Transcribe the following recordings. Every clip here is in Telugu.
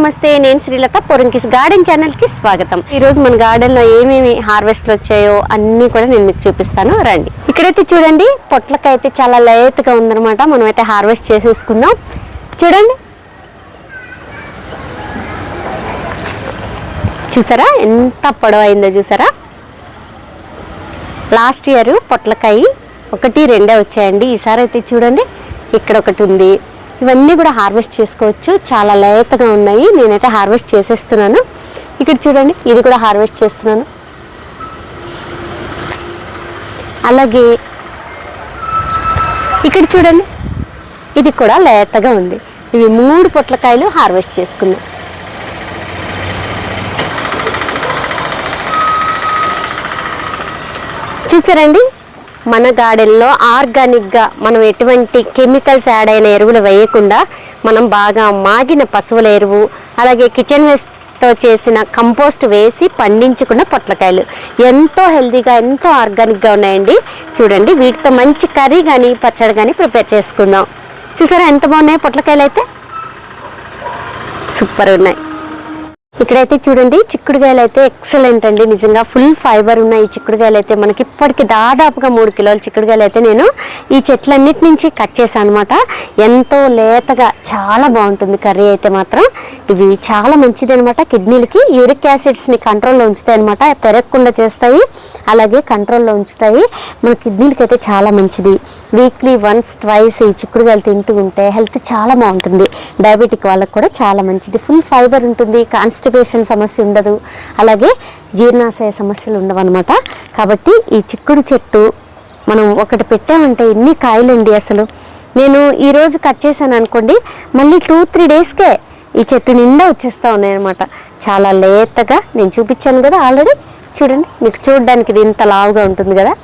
నమస్తే నేను శ్రీలత. పొరంకిస్ గార్డెన్ ఛానల్కి స్వాగతం. ఈరోజు మన గార్డెన్లో ఏమేమి హార్వెస్ట్లు వచ్చాయో అన్నీ కూడా నేను మీకు చూపిస్తాను. రండి. ఇక్కడైతే చూడండి పొట్లకాయ అయితే చాలా లేతగా ఉందన్నమాట. మనమైతే హార్వెస్ట్ చేసేసుకుందాం. చూడండి. చూసారా? ఎంత పొడవు అయిందో చూసారా? లాస్ట్ ఇయర్ పొట్లకాయ ఒకటి రెండే వచ్చాయండి. ఈసారి అయితే చూడండి ఇక్కడ ఒకటి ఉంది. ఇవన్నీ కూడా హార్వెస్ట్ చేసుకోవచ్చు. చాలా లేతగా ఉన్నాయి. నేనైతే హార్వెస్ట్ చేసేస్తున్నాను. ఇక్కడ చూడండి ఇది కూడా హార్వెస్ట్ చేస్తున్నాను. అలాగే ఇక్కడ చూడండి ఇది కూడా లేతగా ఉంది. ఇవి మూడు పొట్లకాయలు హార్వెస్ట్ చేసుకున్నాం. చూసారండి? మన గార్డెన్లో ఆర్గానిక్గా మనం ఎటువంటి కెమికల్స్ యాడ్ అయిన ఎరువులు వేయకుండా మనం బాగా మాగిన పశువుల ఎరువు అలాగే కిచెన్ వేస్ట్తో చేసిన కంపోస్ట్ వేసి పండించుకున్న పొట్లకాయలు. ఎంతో హెల్తీగా ఎంతో ఆర్గానిక్గా ఉన్నాయండి. చూడండి వీటితో మంచి కర్రీ కానీ పచ్చడి కానీ ప్రిపేర్ చేసుకుందాం. చూసారా ఎంత బాగున్నాయి పొట్లకాయలు అయితే సూపర్ ఉన్నాయి. ఇక్కడైతే చూడండి చిక్కుడుకాయలు అయితే ఎక్సలెంట్ అండి. నిజంగా ఫుల్ ఫైబర్ ఉన్న ఈ చిక్కుడుకాయలు అయితే మనకి ఇప్పటికి దాదాపుగా మూడు కిలోల చిక్కుడుకాయలు అయితే నేను ఈ చెట్లన్నిటి నుంచి కట్ చేశాను అనమాట ఎంతో లేతగా చాలా బాగుంటుంది కర్రీ అయితే మాత్రం. ఇవి చాలా మంచిది అనమాట కిడ్నీలకి యూరిక్ యాసిడ్స్ని కంట్రోల్లో ఉంచుతాయి అనమాట పెరగకుండా చేస్తాయి. అలాగే కంట్రోల్లో ఉంచుతాయి. మన కిడ్నీలకి అయితే చాలా మంచిది. వీక్లీ వన్స్ ట్వైస్ ఈ చిక్కుడుకాయలు తింటూ ఉంటే హెల్త్ చాలా బాగుంటుంది. డయాబెటిక్ వాళ్ళకి కూడా చాలా మంచిది. ఫుల్ ఫైబర్ ఉంటుంది. కాన్స్టిపేషన్ సమస్య ఉండదు. అలాగే జీర్ణాశయ సమస్యలు ఉండవన్నమాట. కాబట్టి ఈ చిక్కుడు చెట్టు మనం ఒకటి పెట్టామంటే ఎన్ని కాయలండి అసలు? నేను ఈరోజు కట్ చేశాను అనుకోండి మళ్ళీ టూ త్రీ డేస్కే ఈ చెట్టు నిండా వచ్చేస్తూ ఉన్నాయన్నమాట. చాలా లేతగా నేను చూపించాను కదా ఆల్రెడీ. చూడండి మీకు చూడడానికి ఇది ఇంత లావుగా ఉంటుంది కదా?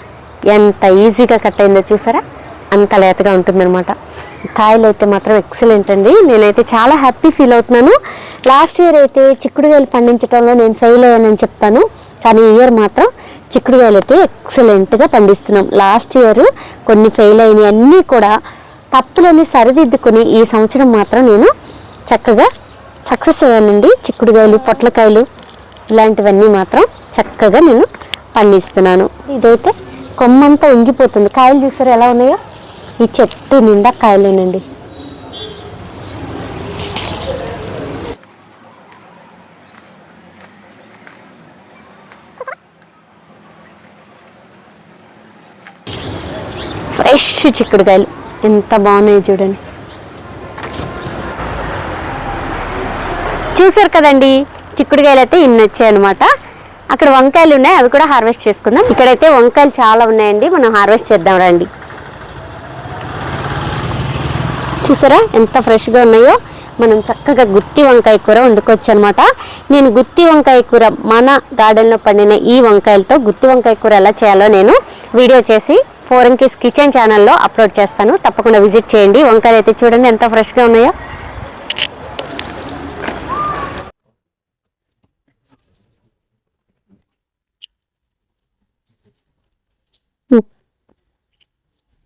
ఎంత ఈజీగా కట్ అయిందో చూసారా? అంత లేతగా ఉంటుందన్నమాట. కాయలు అయితే మాత్రం ఎక్సలెంట్ అండి. నేనైతే చాలా హ్యాపీ ఫీల్ అవుతున్నాను. లాస్ట్ ఇయర్ అయితే చిక్కుడుగాయలు పండించడంలో నేను ఫెయిల్ అయ్యానని చెప్తాను. కానీ ఇయర్ మాత్రం చిక్కుడుగాయలు అయితే ఎక్సలెంట్గా పండిస్తున్నాం. లాస్ట్ ఇయర్ కొన్ని ఫెయిల్ అయినాయి. అన్నీ కూడా తప్పులని సరిదిద్దుకొని ఈ సంవత్సరం మాత్రం నేను చక్కగా సక్సెస్ అయ్యానండి. చిక్కుడుకాయలు పొట్లకాయలు ఇలాంటివన్నీ మాత్రం చక్కగా నేను పండిస్తున్నాను. ఇదైతే కొమ్మంతా ఉంగిపోతుంది కాయలు చూసారు ఎలా ఉన్నాయో? ఈ చెట్టు నిండా కాయలేనండి. ఫ్రెష్ చిక్కుడుకాయలు. ఎంత బాగున్నాయి చూడండి. చూసారు కదండి చిక్కుడుకాయలు అయితే ఇన్ని వచ్చాయన్నమాట అక్కడ వంకాయలు ఉన్నాయి అవి కూడా హార్వెస్ట్ చేసుకుందాం. ఇక్కడైతే వంకాయలు చాలా ఉన్నాయండి మనం హార్వెస్ట్ చేద్దాం రండి. చూసారా? ఎంత ఫ్రెష్గా ఉన్నాయో? మనం చక్కగా గుత్తి వంకాయ కూర వండుకోవచ్చు అనమాట నేను గుత్తి వంకాయ కూర మన గార్డెన్లో పండిన ఈ వంకాయలతో గుత్తి వంకాయ కూర ఎలా చేయాలో నేను వీడియో చేసి ఫోరంకీస్ కిచెన్ ఛానల్లో అప్లోడ్ చేస్తాను. తప్పకుండా విజిట్ చేయండి. వంకాయలు అయితే చూడండి ఎంత ఫ్రెష్గా ఉన్నాయో.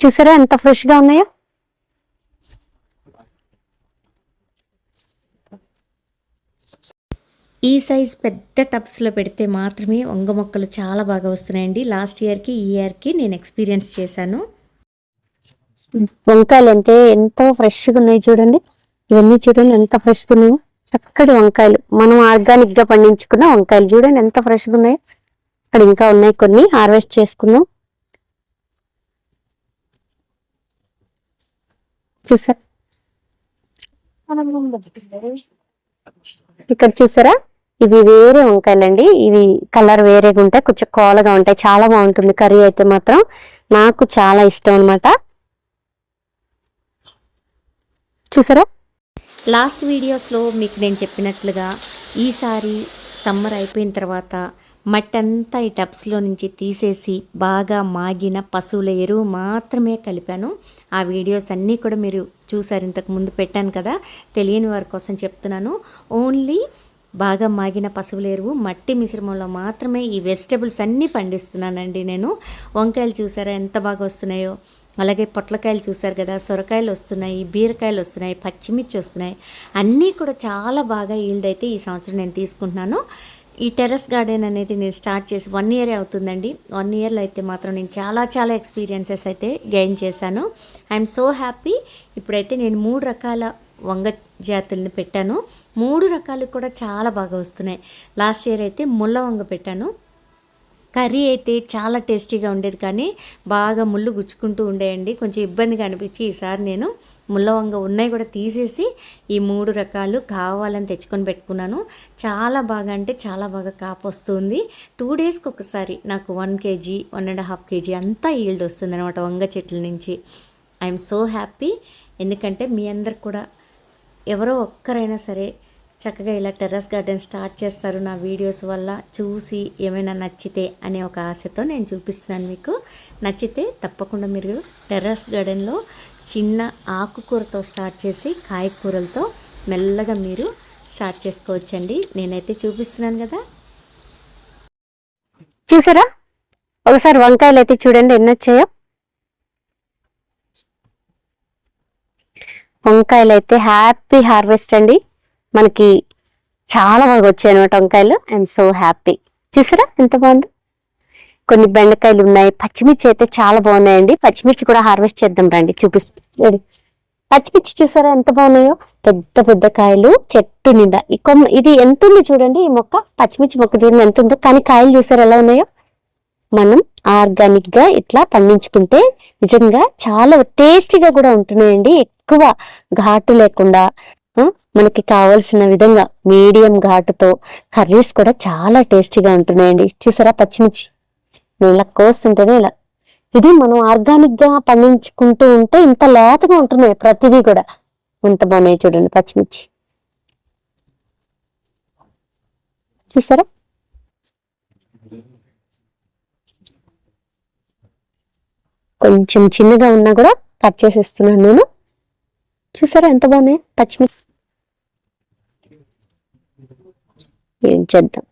చూసారా ఎంత ఫ్రెష్గా ఉన్నాయో? ఈ సైజ్ పెద్ద టబ్స్లో పెడితే మాత్రమే వంగ మొక్కలు చాలా బాగా వస్తున్నాయండి. లాస్ట్ ఇయర్కి ఈ ఇయర్కి నేను ఎక్స్పీరియన్స్ చేశాను. వంకాయలు అంటే ఎంతో ఫ్రెష్గా ఉన్నాయి చూడండి. ఇవన్నీ చూడండి ఎంత ఫ్రెష్గా ఉన్నాయో. చక్కటి వంకాయలు. మనం ఆర్గానిక్గా పండించుకున్న వంకాయలు చూడండి ఎంత ఫ్రెష్గా ఉన్నాయో. అక్కడ ఇంకా ఉన్నాయి కొన్ని. హార్వెస్ట్ చేసుకుందాం. చూసారా? ఇక్కడ చూసారా? ఇవి వేరే వంకాయలండి. ఇవి కలర్ వేరేగా ఉంటాయి కొంచెం కోలగా ఉంటాయి. చాలా బాగుంటుంది కర్రీ అయితే మాత్రం. నాకు చాలా ఇష్టం అనమాట చూసారా? లాస్ట్ వీడియోస్లో మీకు నేను చెప్పినట్లుగా ఈసారి సమ్మర్ అయిపోయిన తర్వాత మట్టంతా ఈ టబ్స్లో నుంచి తీసేసి బాగా మాగిన పశువుల ఎరువు మాత్రమే కలిపాను. ఆ వీడియోస్ అన్నీ కూడా మీరు చూసారు. ఇంతకు ముందు పెట్టాను కదా తెలియని వారి కోసం చెప్తున్నాను. ఓన్లీ బాగా మాగిన పశువుల ఎరువు మట్టి మిశ్రమంలో మాత్రమే ఈ వెజిటబుల్స్ అన్నీ పండిస్తున్నానండి నేను. వంకాయలు చూసారా ఎంత బాగా వస్తున్నాయో? అలాగే పొట్లకాయలు చూసారు కదా సొరకాయలు వస్తున్నాయి బీరకాయలు వస్తున్నాయి పచ్చిమిర్చి వస్తున్నాయి. అన్నీ కూడా చాలా బాగా ఈల్డ్ అయితే ఈ సంవత్సరం నేను తీసుకుంటున్నాను. ఈ టెర్రస్ గార్డెన్ అనేది నేను స్టార్ట్ చేసి వన్ ఇయరే అవుతుందండి. వన్ ఇయర్లో అయితే మాత్రం నేను చాలా చాలా ఎక్స్పీరియన్సెస్ అయితే గెయిన్ చేశాను. I'm so happy. ఇప్పుడైతే నేను మూడు రకాల వంగ జాతుల్ని పెట్టాను. మూడు రకాలు కూడా చాలా బాగా వస్తున్నాయి. లాస్ట్ ఇయర్ అయితే ముళ్ళ వంగ పెట్టాను. కర్రీ అయితే చాలా టేస్టీగా ఉండేది కానీ బాగా ముళ్ళు గుచ్చుకుంటూ ఉండేయండి. కొంచెం ఇబ్బందిగా అనిపించి ఈసారి నేను ముల్లవంగ ఉన్నాయి కూడా తీసేసి ఈ మూడు రకాలు కావాలని తెచ్చుకొని పెట్టుకున్నాను. చాలా బాగా అంటే చాలా బాగా కాపు వస్తుంది. టూ డేస్కి ఒకసారి నాకు one kg one and half kg అంతా ఈల్డ్ వస్తుంది అనమాట వంగ చెట్ల నుంచి. I'm so happy. ఎందుకంటే మీ అందరికి కూడా ఎవరో ఒక్కరైనా సరే చక్కగా ఇలా టెర్రస్ గార్డెన్ స్టార్ట్ చేస్తారు నా వీడియోస్ వల్ల చూసి ఏమైనా నచ్చితే అనే ఒక ఆశతో నేను చూపిస్తున్నాను మీకు. నచ్చితే తప్పకుండా మీరు టెర్రస్ గార్డెన్లో చిన్న ఆకుకూరతో స్టార్ట్ చేసి కాయకూరలతో మెల్లగా మీరు స్టార్ట్ చేసుకోవచ్చండి. నేనైతే చూపిస్తున్నాను కదా. చూసారా? ఒకసారి వంకాయలు అయితే చూడండి ఎన్ని వచ్చాయో వంకాయలు అయితే హ్యాపీ హార్వెస్ట్ అండి. మనకి చాలా బాగా వచ్చాయి అనమాట వంకాయలు. ఐఎమ్ సో హ్యాపీ చూసారా? ఎంత బాగుంది. కొన్ని బెండకాయలు ఉన్నాయి. పచ్చిమిర్చి అయితే చాలా బాగున్నాయండి. పచ్చిమిర్చి కూడా హార్వెస్ట్ చేద్దాం రండి. చూపిస్తాం పచ్చిమిర్చి చూసారా? ఎంత బాగున్నాయో. పెద్ద పెద్ద కాయలు. చెట్టు నిండా. ఈ కొమ్మ ఇది ఎంత ఉంది చూడండి. ఈ మొక్క పచ్చిమిర్చి మొక్క చూడండి. ఎంత ఉందో. కానీ కాయలు చూసారా ఎలా ఉన్నాయో? మనం ఆర్గానిక్గా ఇట్లా పండించుకుంటే నిజంగా చాలా టేస్టీగా కూడా ఉంటున్నాయండి. ఎక్కువ ఘాటు లేకుండా మనకి కావాల్సిన విధంగా మీడియం ఘాటుతో కర్రీస్ కూడా చాలా టేస్టీగా ఉంటున్నాయండి. చూసారా పచ్చిమిర్చి? నేను ఇలా కోస్తుంటేనే ఇలా. ఇది మనం ఆర్గానిక్గా పండించుకుంటూ ఉంటే ఇంత లేతగా ఉంటున్నాయి ప్రతిదీ కూడా. ఇంత బాగున్నాయి చూడండి పచ్చిమిర్చి. చూసారా? కొంచెం చిన్నగా ఉన్నా కూడా కట్ చేసేస్తున్నాను నేను. చూసారా ఎంత బాగున్నాయి? పచ్చిమిర్చి ఏం చేద్దాం?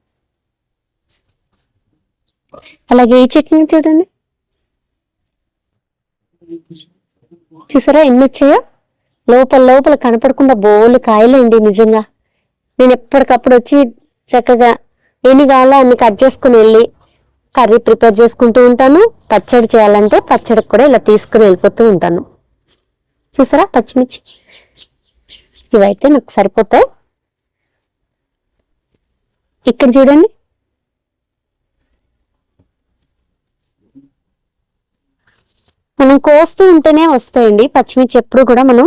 అలాగే ఈ చట్నీ చూడండి. చూసారా ఎన్ని వచ్చాయో? లోపల లోపల కనపడకుండా బోలు కాయలేండి నిజంగా. నేను ఎప్పటికప్పుడు వచ్చి చక్కగా ఎన్ని కావాలో అన్ని కట్ చేసుకుని వెళ్ళి కర్రీ ప్రిపేర్ చేసుకుంటూ ఉంటాను. పచ్చడి చేయాలంటే పచ్చడికి కూడా ఇలా తీసుకుని వెళ్ళిపోతూ ఉంటాను. చూసారా? పచ్చిమిర్చి. ఇవైతే నాకు సరిపోతాయి. ఇక్కడ చూడండి. మనం కోస్తూ ఉంటేనే వస్తాయండి. పచ్చిమిర్చి ఎప్పుడు కూడా మనం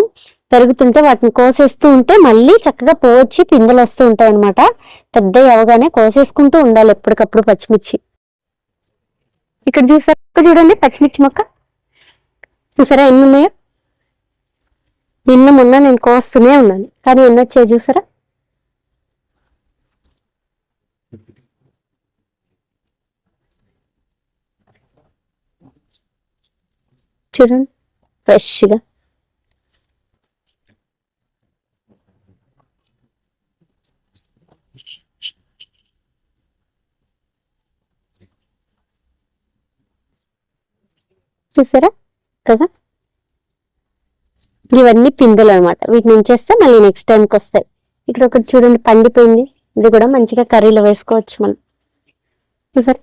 పెరుగుతుంటే వాటిని కోసేస్తూ ఉంటే మళ్ళీ చక్కగా పోవచ్చి పిందెలు వస్తూ ఉంటాయి అనమాట పెద్ద అవగానే కోసేసుకుంటూ ఉండాలి ఎప్పటికప్పుడు పచ్చిమిర్చి. ఇక్కడ చూసారా? చూడండి పచ్చిమిర్చి మొక్క. చూసారా ఎన్ని ఉన్నాయో? నిన్న మొన్న నేను కోస్తూనే ఉన్నాను. కానీ ఎన్ని వచ్చాయి చూసారా? చూడండి. ఫ్రెష్గా. చూసారా? కదా? ఇవన్నీ పిందెలు అనమాట వీటిని ఉంచేస్తే మళ్ళీ నెక్స్ట్ టైంకి వస్తాయి. ఇక్కడ ఒకటి చూడండి పండిపోయింది. ఇది కూడా మంచిగా కర్రీలో వేసుకోవచ్చు మనం. చూసారు?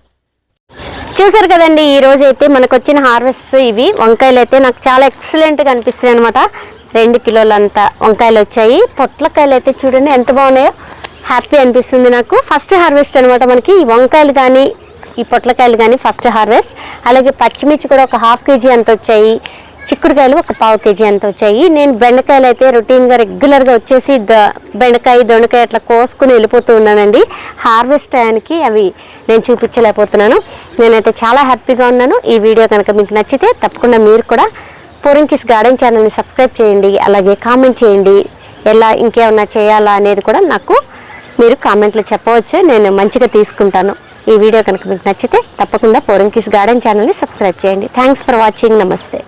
చూసారు కదండి ఈ రోజు అయితే మనకు వచ్చిన హార్వెస్ట్ ఇవి. వంకాయలు అయితే నాకు చాలా ఎక్సలెంట్గా అనిపిస్తున్నాయి అనిపిస్తాయి అనమాట రెండు కిలోలంతా వంకాయలు వచ్చాయి. పొట్లకాయలు అయితే చూడండి ఎంత బాగున్నాయో హ్యాపీ అనిపిస్తుంది నాకు. ఫస్ట్ హార్వెస్ట్ అనమాట మనకి. ఈ వంకాయలు కానీ ఈ పొట్లకాయలు కానీ ఫస్ట్ హార్వెస్ట్ అలాగే పచ్చిమిర్చి కూడా ఒక హాఫ్ కేజీ అంత వచ్చాయి. చిక్కుడుకాయలు ఒక పావు కేజీ అంత వచ్చాయి. నేను బెండకాయలు అయితే రొటీన్గా రెగ్యులర్గా వచ్చేసి ద- బెండకాయ దొండకాయ అట్లా కోసుకుని వెళ్ళిపోతూ ఉన్నానండి. హార్వెస్ట్ టయానికి అవి నేను చూపించలేకపోతున్నాను. నేనైతే చాలా హ్యాపీగా ఉన్నాను. ఈ వీడియో కనుక మీకు నచ్చితే తప్పకుండా మీరు కూడా పోరింకిస్ గార్డెన్ ఛానల్ని సబ్స్క్రైబ్ చేయండి. అలాగే కామెంట్ చేయండి. ఎలా ఇంకేమన్నా చేయాలా అనేది కూడా నాకు మీరు కామెంట్లో చెప్పవచ్చు. నేను మంచిగా తీసుకుంటాను. ఈ వీడియో కనుక మీకు నచ్చితే తప్పకుండా పోరింకిస్ గార్డెన్ ఛానల్ని సబ్స్క్రైబ్ చేయండి. Thanks for watching. నమస్తే.